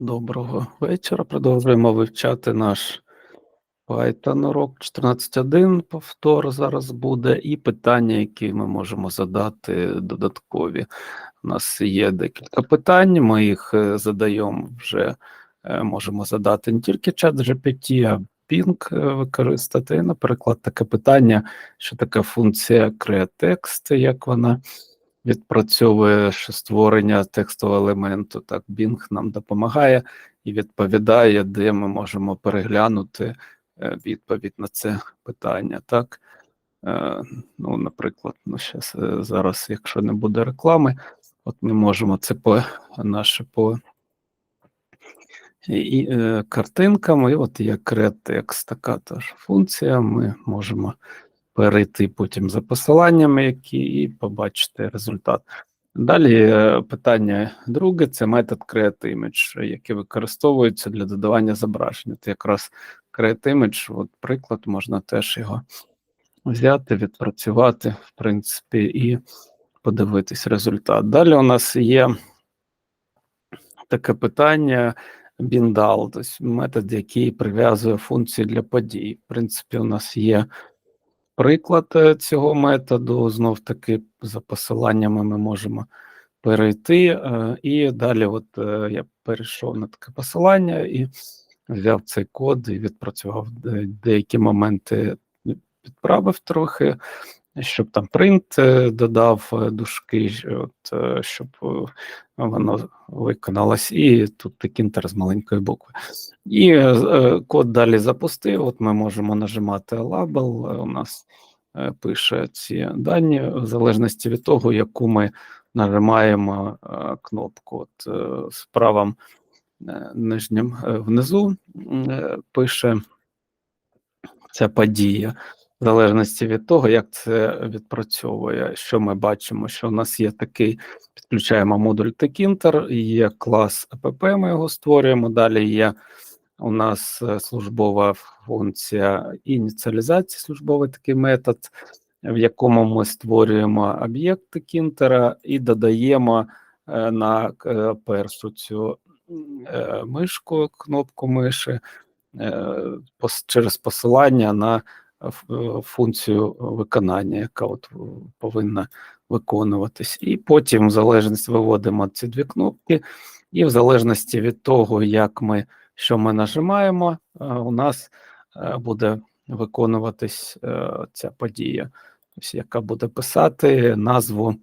Доброго вечора. Продовжуємо вивчати наш Python урок 14.1. Повтор зараз буде, і питання, які ми можемо задати додаткові. У нас є декілька питань. Ми їх е, задаємо вже, е, можемо задати не тільки чат GPT, а Ping е, використати. Наприклад, таке питання, що таке функція creatext, як вона відпрацьовує створення текстового елементу. Так, Bing нам допомагає і відповідає, де ми можемо переглянути е, відповідь на це питання. Так, Е, ну, наприклад, ну, щас, е, зараз, якщо не буде реклами, от ми можемо це по наше по і, і от є creatext, така теж функція. Ми можемо перейти потім за посиланнями, які і побачити результат. Далі е, питання друге це метод CreateImage, який використовується для додавання зображення. Це якраз CreateImage, от приклад, можна теж його взяти, відпрацювати, в принципі, і подивитись результат. Далі у нас є таке питання Bindal, тобто метод, який прив'язує функції для подій. В принципі, у нас є приклад е, цього методу. Знов таки, за посиланнями ми можемо перейти. е, І далі, от е, я перейшов на таке посилання і взяв цей код і відпрацював деякі моменти, підправив трохи, щоб там принт е, додав е, дужки, от, е, щоб воно виконалось, і тут тикінтер з маленької букви. І код далі запустив. От ми можемо нажимати лабел. У нас пише ці дані в залежності від того, яку ми нажимаємо кнопку. От з правим нижнім внизу пише ця подія. В залежності від того, як це відпрацьовує, що ми бачимо, що у нас є такий, підключаємо модуль Tkinter, є клас app, ми його створюємо. Далі є у нас е, службова функція ініціалізації, службовий такий метод, в якому ми створюємо об'єкт Tkinter і додаємо е, на е, першу цю мишку, кнопку миші через посилання на функцію виконання, яка от е, повинна виконуватись. І потім, в залежності, виводимо ці дві кнопки, і в залежності від того, як ми що ми нажимаємо, е, у нас е, буде виконуватись е, ця подія, яка буде писати назву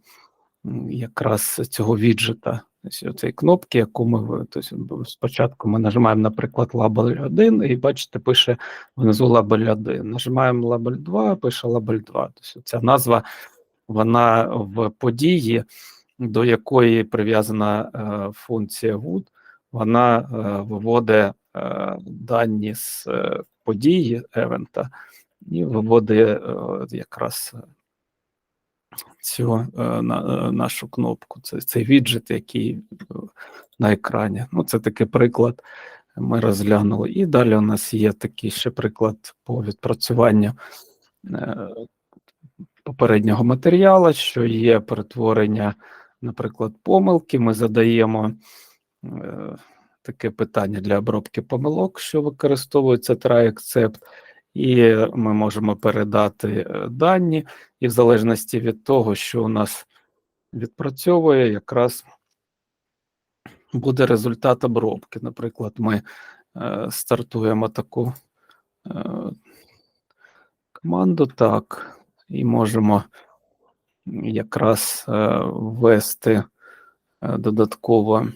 якраз цього віджета. Тобто цієї кнопки, яку ми тобто, спочатку ми нажимаємо, наприклад, лабель 1, і бачите, пише внизу лабель 1. Нажимаємо лабель 2, пише лабель 2. Тобто ця назва вона в події, до якої прив'язана е, функція would, вона е, виводить е, дані з е, події евента і виводить е, якраз цю е, на, е, нашу кнопку. Це цей віджит, який е, на екрані. Ну, це такий приклад. Ми розглянули. І далі у нас є такий ще приклад по відпрацюванню попереднього матеріалу, що є перетворення, наприклад, помилки. Ми задаємо таке питання для обробки помилок, що використовується try except, і ми можемо передати е, дані, і в залежності від того, що у нас відпрацьовує, якраз буде результат обробки. Наприклад, ми е, стартуємо таку е, команду, так, і можемо якраз ввести додатково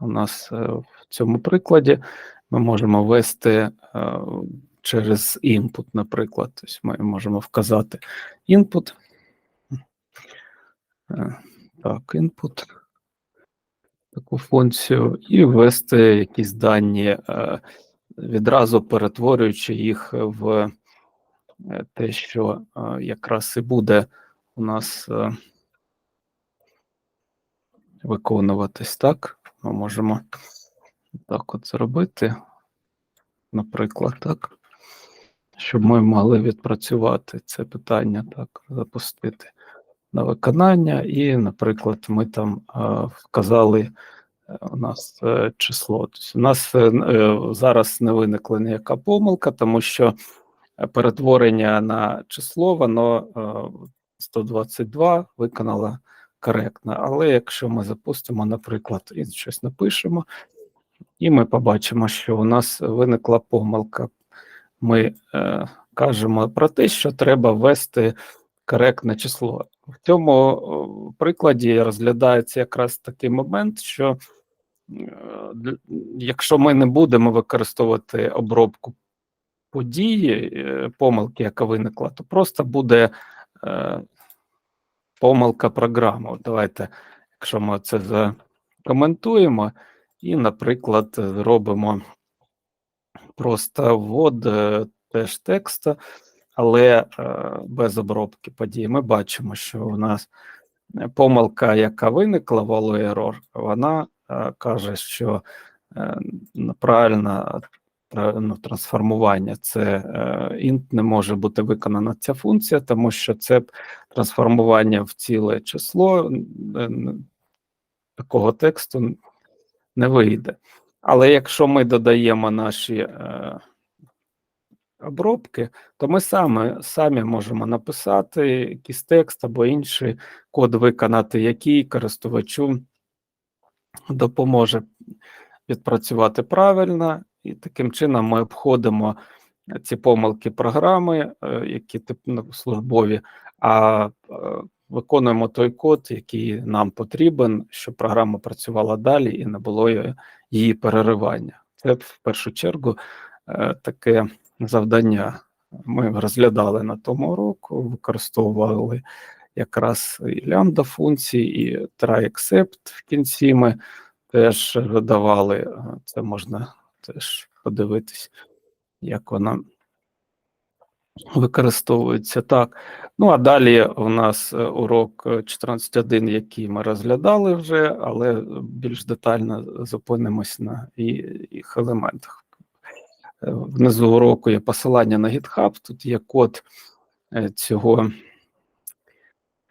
у нас в цьому прикладі ми можемо ввести через input, наприклад. Тобто ми можемо вказати input. Е, Так, input. Таку функцію, і ввести якісь дані, е, відразу перетворюючи їх в е, те, що якраз і буде у нас виконуватись, так? Ми можемо так от зробити, наприклад, так, щоб ми могли відпрацювати це питання, так, запустити на виконання, і, наприклад, ми там вказали е, у нас е, число. Тобто у нас е, зараз не виникла ніяка помилка, тому що перетворення на число, воно е, 122 виконало коректно. Але якщо ми запустимо, наприклад, і щось напишемо, і ми побачимо, що у нас виникла помилка. Ми е, кажемо про те, що треба ввести коректне число. В цьому прикладі розглядається якраз такий момент, що е, якщо ми не будемо використовувати обробку події, е, помилки, яка виникла, то просто буде е, помилка програми. Давайте, якщо ми це закоментуємо, і, наприклад, зробимо просто ввод е, теж текста, але е, без обробки подій. Ми бачимо, що у нас е, помилка, яка виникла Error, вона каже, що правильно правильно трансформування це int не може бути виконана ця функція, тому що це трансформування в ціле число такого тексту не вийде. Але якщо ми додаємо наші е, обробки, то ми саме, самі можемо написати якийсь текст або інший код виконати, який користувачу допоможе відпрацювати правильно, і таким чином ми обходимо ці помилки програми, е, які тип ну, службові, а е, виконуємо той код, який нам потрібен, щоб програма працювала далі і не було її- її переривання. Це в першу чергу е, таке завдання. Ми розглядали на тому року, використовували якраз і лямбда функції, і try except в кінці ми теж додавали. Е, Це можна теж подивитись, як вона використовується так. Ну а далі у нас е, урок е, 14.1, який ми розглядали вже, але більш детально зупинимось на їх елементах. Е, Внизу уроку є посилання на GitHub, тут є код е, цього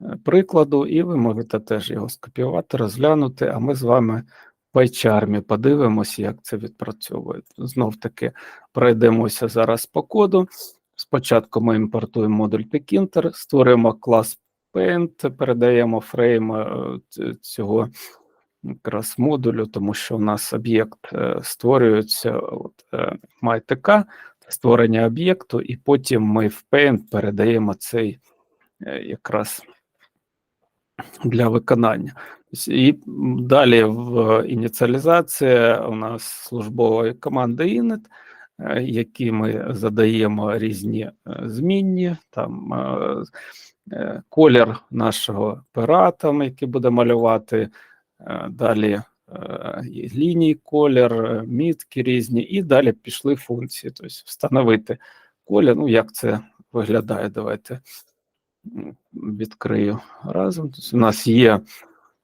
е, прикладу, і ви можете теж його скопіювати, розглянути, а ми з вами в PyCharm подивимося, як це відпрацьовує. Знов таки пройдемося зараз по коду. Спочатку ми імпортуємо модуль Tkinter, створюємо клас Paint, передаємо фрейм е, цього якраз модулю, тому що у нас об'єкт е, створюється от, е, MyTK, створення об'єкту, і потім ми в Paint передаємо цей якраз для виконання. І далі в ініціалізація у нас службової команди init, які ми задаємо різні е, змінні, там е, е, колір нашого пера, там, який буде малювати, е, далі е, ліній колір, е, мітки різні, і далі пішли функції, тобто встановити колір, ну як це виглядає, давайте відкрию разом. Тобто у нас є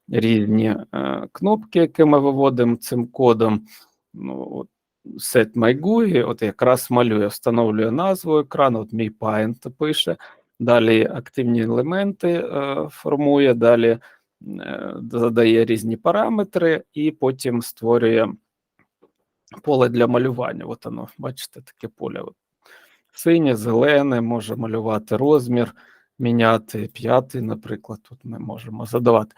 різні е, кнопки, які ми виводимо цим кодом. Ну, от, set my GUI, от якраз малює, встановлює назву екрану, от мій paint пише, далі активні елементи е, формує, далі е, задає різні параметри і потім створює поле для малювання. От воно, бачите, таке поле. Синє, зелене, може малювати розмір, міняти п'ятий, наприклад, тут ми можемо задавати.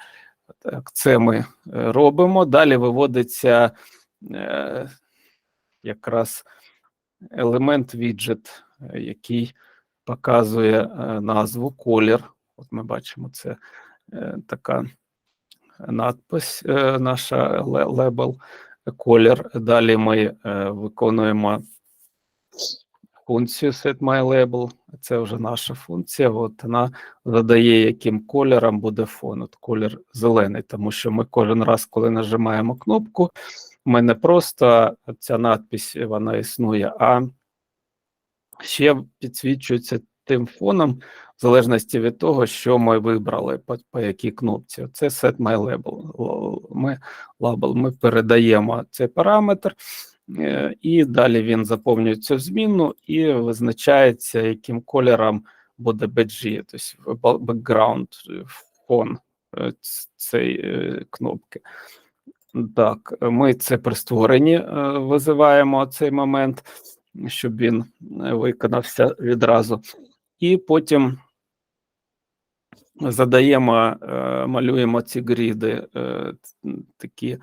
Так, це ми е, робимо. Далі виводиться е, якраз елемент віджит, е, який показує е, назву, колір. От ми бачимо, це е, така надпис, е, наша ле- лейбл, колір. Далі ми виконуємо функцію setMyLabel. Це вже наша функція. От вона задає, яким кольором буде фон. От колір зелений, тому що ми кожен раз, коли нажимаємо кнопку, ми не просто ця надпись вона існує, а ще підсвічується тим фоном, в залежності від того, що ми вибрали по, по якій кнопці. Це set my label. Ми, label. ми передаємо цей параметр, е, і далі він заповнюється в змінну і визначається, яким кольором буде BG, тобто фон е, цієї е, кнопки. Так, ми це при створенні е, визиваємо цей момент, щоб він е, виконався відразу. І потім задаємо, е, малюємо ці гріди, такі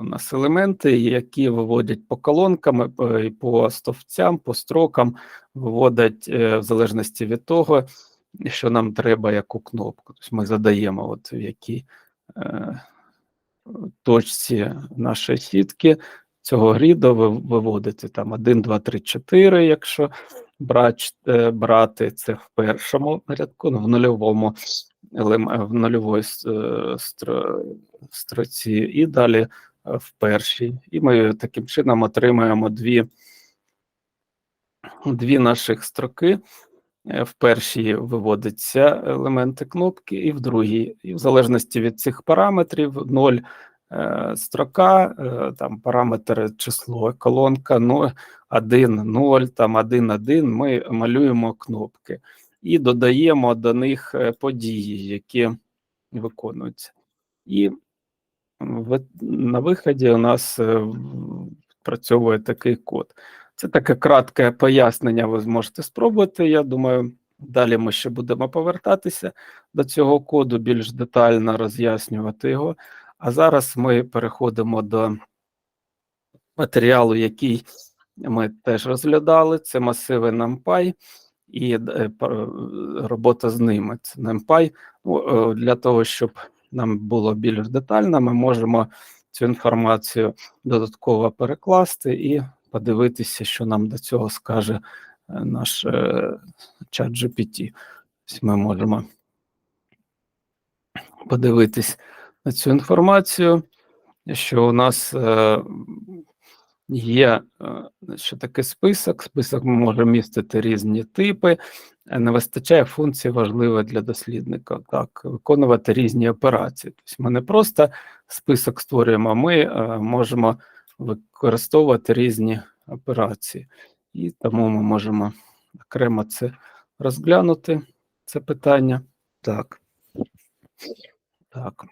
у нас елементи, які виводять по колонкам, по стовпцям, по строкам, виводять в залежності від того, що нам треба, яку кнопку. Тобто ми задаємо, от в якій точці нашої сітки цього гріду ви виводите там 1, 2, 3, 4, якщо е, брати це в першому рядку, ну, в нульовому в нульової с- е, стро, строці, і далі е, в першій. І ми таким чином отримаємо дві, дві наших строки. Е, В першій виводяться елементи кнопки, і в другій. І в залежності від цих параметрів 0 е, строка, е, там параметр число, колонка 1, 0, там 1, 1, ми малюємо кнопки і додаємо до них е, події, які виконуються. І в- на виході у нас е, працьовує такий код. Це таке кратке пояснення, ви зможете спробувати. Я думаю, далі ми ще будемо повертатися до цього коду, більш детально роз'яснювати його. А зараз ми переходимо до матеріалу, який ми теж розглядали. Це масиви NumPy і е, робота з ними. Це NumPy. Ну, е, для того, щоб нам було більш детально, ми можемо цю інформацію додатково перекласти і подивитися, що нам до цього скаже е, наш е, чат GPT. Ми можемо подивитись на цю інформацію, що у нас е, є е, що таке список. Список може містити різні типи. Не вистачає функції важливої для дослідника, так, виконувати різні операції. Тобто ми не просто список створюємо, ми можемо використовувати різні операції. І тому ми можемо окремо це розглянути, це питання. Так. Так.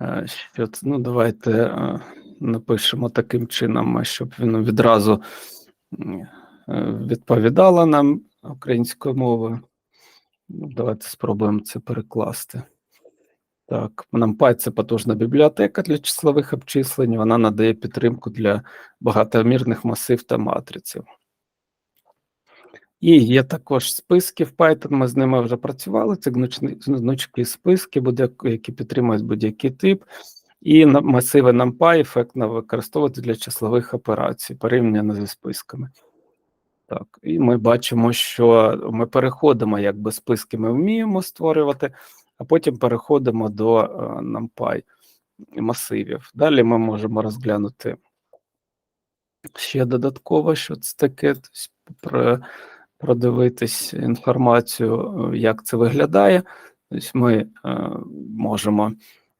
Е, Що? Ну, давайте е, напишемо таким чином, щоб він відразу е, відповідала нам українською мовою. Ну, Давайте спробуємо це перекласти. Так, NumPy – це потужна бібліотека для числових обчислень. Вона надає підтримку для багатомірних масив та матриців. І є також списки в Python, ми з ними вже працювали. Це гнучкі списки, які підтримують будь-який тип. І масиви NumPy ефектно використовувати для числових операцій, порівняно зі списками. Так, і ми бачимо, що ми переходимо, якби списки ми вміємо створювати, а потім переходимо до е, NumPy масивів. Далі ми можемо розглянути ще додатково, що це таке, тобто про, продивитись інформацію, е, як це виглядає. Тобто ми е, можемо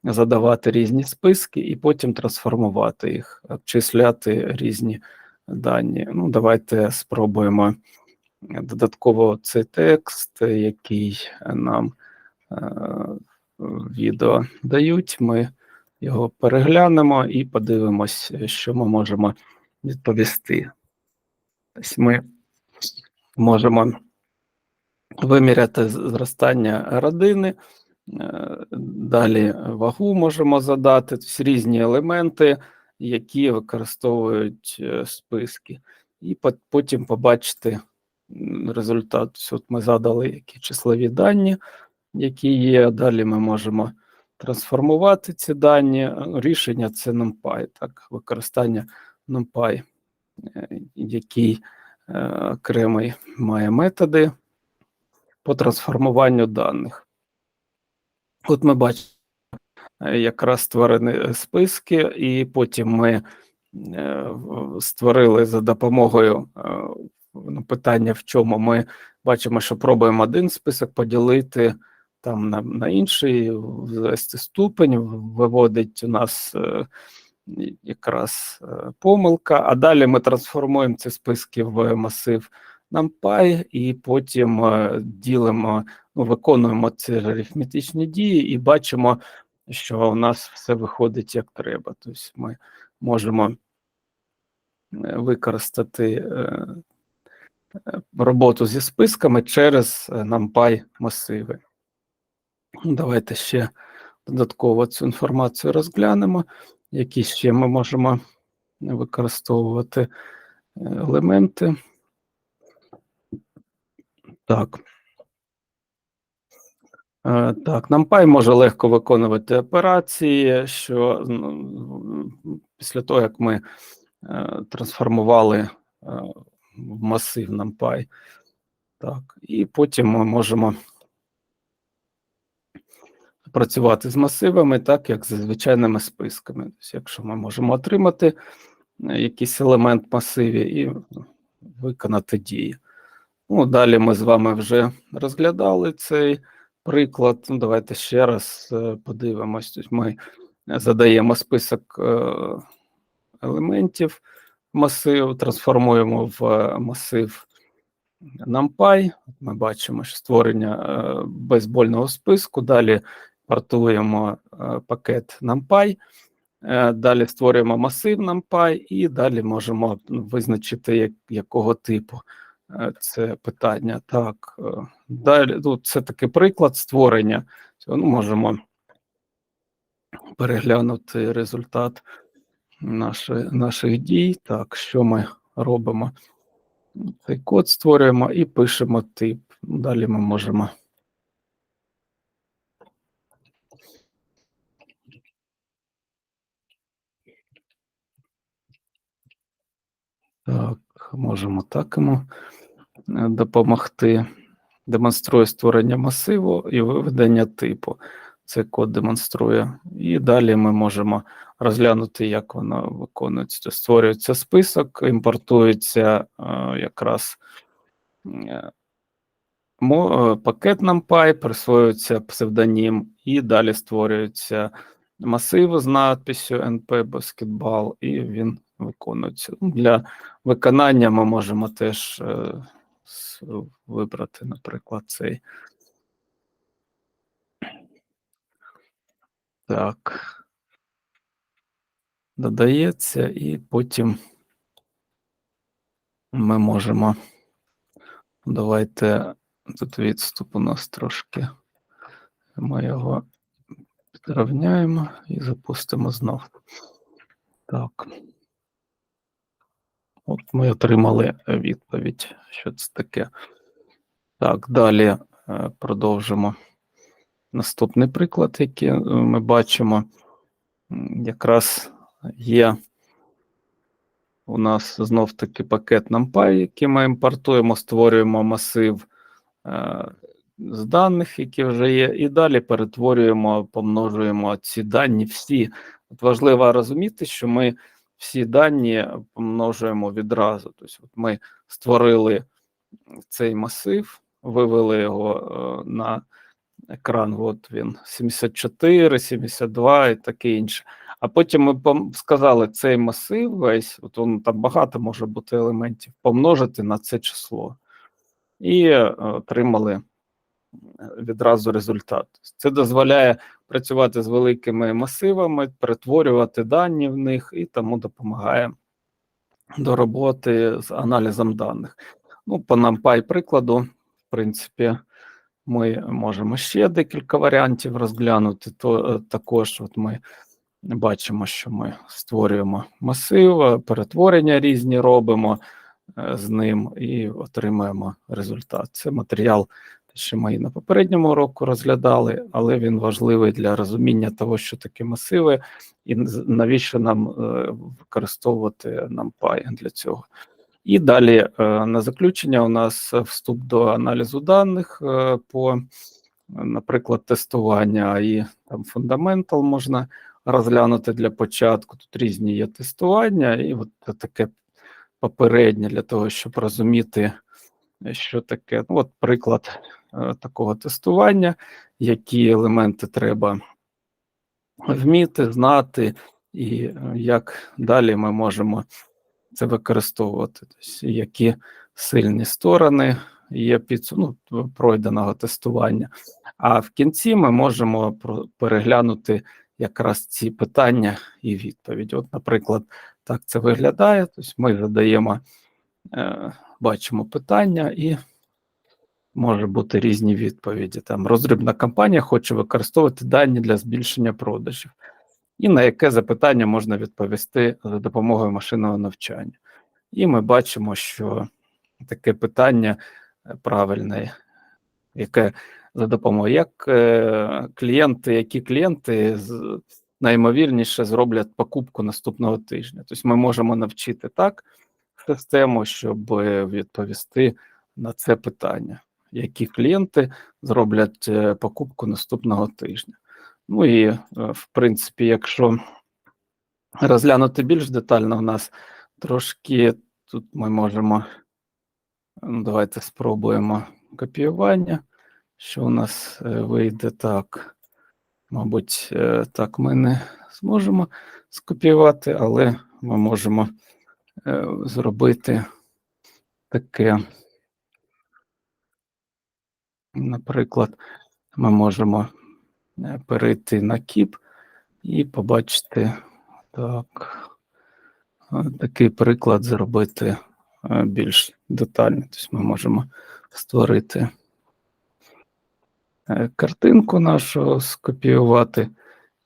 задавати різні списки і потім трансформувати їх, обчисляти різні дані. Ну, давайте спробуємо додатково цей текст, який нам відео дають. Ми його переглянемо і подивимось, що ми можемо відповісти. Тобто ми можемо виміряти зростання родини, е, далі вагу можемо задати, тобто різні елементи, які використовують е, списки, і потім побачити результат. От ми задали які числові дані, які є. Далі ми можемо трансформувати ці дані. Рішення це NumPy, так, використання NumPy, е, який е, окремий має методи по трансформуванню даних. От ми бачимо е, якраз створені списки, і потім ми створили за допомогою ну, питання, в чому ми бачимо, що пробуємо один список поділити там на, на інший, ввести ступень, виводить у нас е, якраз е, помилка, а далі ми трансформуємо ці списки в масив NumPy і потім е, ділимо, ну, виконуємо ці арифметичні дії і бачимо що у нас все виходить як треба. Тобто ми можемо використати роботу зі списками через NumPy масиви. Давайте ще додатково цю інформацію розглянемо, які ще ми можемо використовувати е, елементи. Так. Е, Так, NumPy може легко виконувати операції, що ну, після того, як ми е, трансформували в масив NumPy. Так, і потім ми можемо працювати з масивами, так як з звичайними списками. Тобто, якщо ми можемо отримати е, якийсь елемент в масиві і виконати дії. Ну, далі ми з вами вже розглядали цей приклад. Ну, давайте ще раз е, подивимось. Тобто ми задаємо список е, елементів масив, трансформуємо в масив NumPy. Ми бачимо, що створення бейсбольного списку. Далі портуємо е, пакет NumPy. Е, Далі створюємо масив NumPy і далі можемо визначити, як, якого типу е, це питання. Так, далі ну, це такий приклад створення. Ну, можемо переглянути результат нашої, наших дій. Так, що ми робимо? Цей код створюємо і пишемо тип. Далі ми можемо. Так, можемо так йому е, допомогти. Демонструє створення масиву і виведення типу. Цей код демонструє. І далі ми можемо розглянути, як воно виконується. Створюється список, імпортується е, якраз е, пакет NumPy, присвоюється псевдонім, і далі створюється масив з надписю NP Basketball, і він виконується. Ну, Для виконання ми можемо теж е, вибрати, наприклад, цей. Так. Додається, і потім ми можемо. Давайте тут відступ у нас трошки. Ми його підрівняємо і запустимо знов. Так. От ми отримали відповідь, що це таке. Так, далі е, продовжимо. Наступний приклад, який е, ми бачимо, якраз є у нас знов таки пакет NumPy, який ми імпортуємо, створюємо масив е, з даних, які вже є, і далі перетворюємо, помножуємо ці дані всі. От важливо розуміти, що ми всі дані помножуємо відразу. Тобто, от ми створили цей масив, вивели його е, на екран. От він 74, 72 і таке інше. А потім ми сказали цей масив весь, от он там багато може бути елементів, помножити на це число. І е, отримали відразу результат. Це дозволяє працювати з великими масивами, перетворювати дані в них і тому допомагає до роботи з аналізом даних. Ну, по NumPy прикладу, в принципі, ми можемо ще декілька варіантів розглянути. То е, також от ми бачимо, що ми створюємо масив, е, перетворення різні робимо е, з ним і отримуємо результат. Це матеріал, що ми і на попередньому уроку розглядали, але він важливий для розуміння того, що таке масиви, і навіщо нам е, використовувати NumPy для цього. І далі е, на заключення у нас вступ до аналізу даних е, по, наприклад, тестування і там фундаментал можна розглянути для початку. Тут різні є тестування, і от таке попереднє для того, щоб розуміти, що таке. Ну, от приклад такого тестування, які елементи треба вміти, знати, і е, як далі ми можемо це використовувати, тобто які сильні сторони є підсумок ну, пройденого тестування. А в кінці ми можемо переглянути якраз ці питання і відповіді. От, наприклад, так це виглядає. Тобто ми задаємо, е, бачимо питання і може бути різні відповіді. Там роздрібна компанія хоче використовувати дані для збільшення продажів. І на яке запитання можна відповісти за допомогою машинного навчання. І ми бачимо, що таке питання е, правильне, яке за допомогою як е, клієнти, які клієнти найімовірніше зроблять покупку наступного тижня. Тобто ми можемо навчити так систему, щоб відповісти на це питання, які клієнти зроблять е, покупку наступного тижня. Ну і е, в принципі, якщо розглянути більш детально, у нас трошки тут ми можемо. Ну, давайте спробуємо копіювання. Що у нас е, вийде так? Мабуть, так ми не зможемо скопіювати, але ми можемо зробити таке. Наприклад, ми можемо е, перейти на кіп і побачити так. е, Такий приклад зробити е, більш детально. Тобто ми можемо створити картинку нашу, скопіювати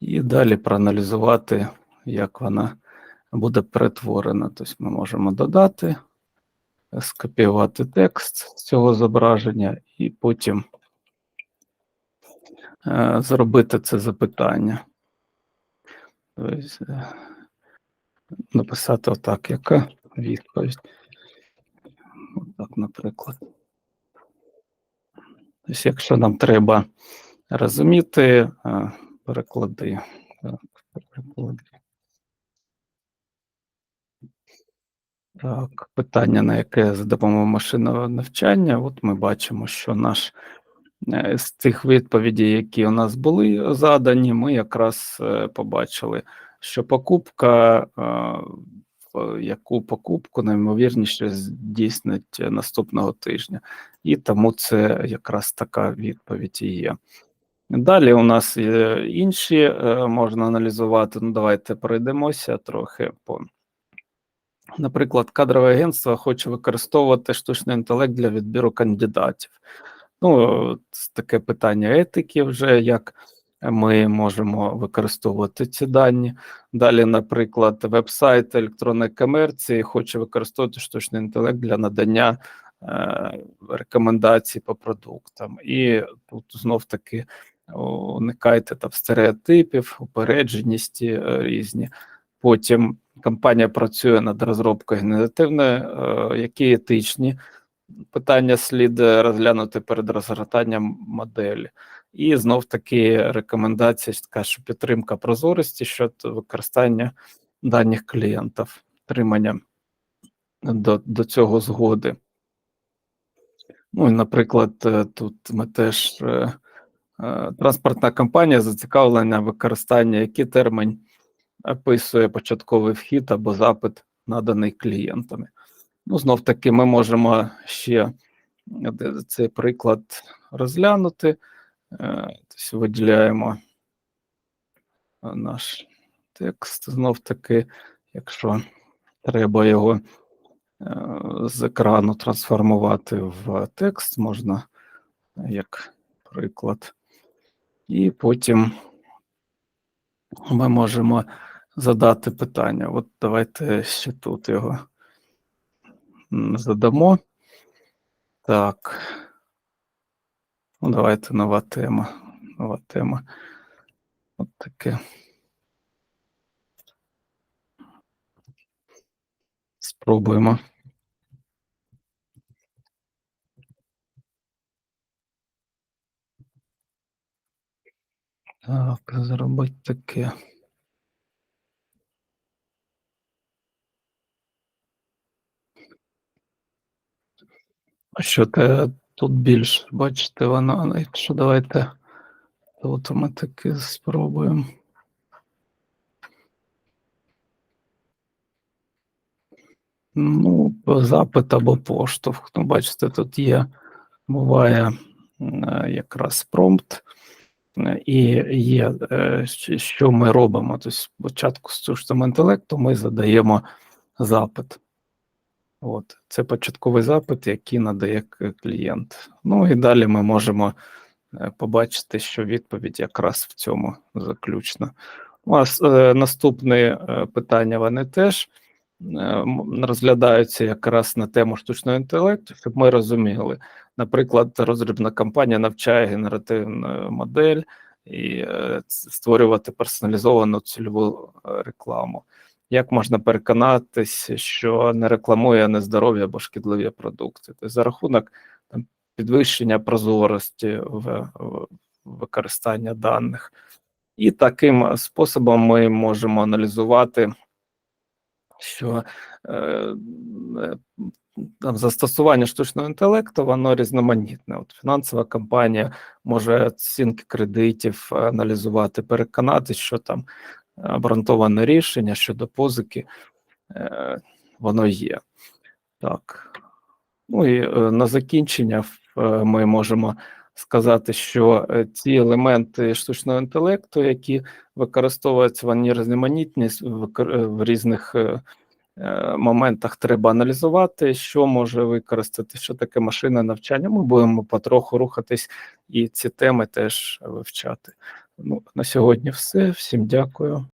і далі проаналізувати, як вона буде перетворена. Тобто ми можемо додати, скопіювати текст з цього зображення і потім е, зробити це запитання. Тобто, е, написати отак, яка відповідь. Отак, наприклад. Тобто, якщо нам треба розуміти, е, переклади. Так, переклади. Так, питання, на яке за допомогою машинного навчання, от ми бачимо, що наш е, з тих відповідей, які у нас були задані, ми якраз е, побачили, що покупка, е, яку покупку наймовірніше здійснить наступного тижня. І тому це якраз така відповідь і є. Далі у нас інші, можна аналізувати. Ну, давайте пройдемося трохи по. Наприклад, кадрове агентство хоче використовувати штучний інтелект для відбіру кандидатів. Ну, таке питання етики, вже як ми можемо використовувати ці дані. Далі, наприклад, веб-сайт електронної комерції хоче використовувати штучний інтелект для надання е, рекомендацій по продуктам. І тут знов таки уникайте там стереотипів, упередженості е, різні. Потім компанія працює над розробкою генеративної, е, які етичні питання слід розглянути перед розгортанням моделі. І знов таки рекомендація така, що підтримка прозорості щодо використання даних клієнтів, отримання до, до цього згоди. Ну і, наприклад, е, тут ми теж е, е, транспортна компанія зацікавлена в використанні, який термін описує початковий вхід або запит, наданий клієнтами. Ну, знов таки, ми можемо ще е, цей приклад розглянути. Тобто виділяємо е, наш текст. Знов таки, якщо треба його з екрану трансформувати в текст, можна як приклад. І потім ми можемо задати питання. От давайте ще тут його задамо. Так. Ну, давайте нова тема. Нова тема. От таке. Спробуємо. Так, зробити таке. Що те тут більш, бачите, воно, якщо давайте тут ми таки спробуємо. Ну, запит або поштовх. Ну, бачите, тут є буває якраз промпт, і є, е, що ми робимо. Тобто спочатку з штучним інтелекту ми задаємо запит. От, це початковий запит, який надає клієнт. Ну і далі ми можемо е, побачити, що відповідь якраз в цьому заключна. У вас е, наступне е, питання, вони теж е, розглядаються якраз на тему штучного інтелекту, щоб ми розуміли. Наприклад, розробна компанія навчає генеративну модель і е, створювати персоналізовану цільову е, рекламу. Як можна переконатися, що не рекламує нездорові або шкідливі продукти? Тобто за рахунок там, підвищення прозорості в, в використання даних. І таким способом ми можемо аналізувати, що е, там застосування штучного інтелекту воно різноманітне. От фінансова компанія може оцінки кредитів аналізувати, переконатись, що там обґрунтоване рішення щодо позики, е, воно є. Так. Ну і е, на закінчення е, ми можемо сказати, що ці елементи штучного інтелекту, які використовуються, вони різноманітні в різних моментах треба аналізувати, що може використати, що таке машинне навчання. Ми будемо потроху рухатись і ці теми теж вивчати. Ну, на сьогодні все. Всім дякую.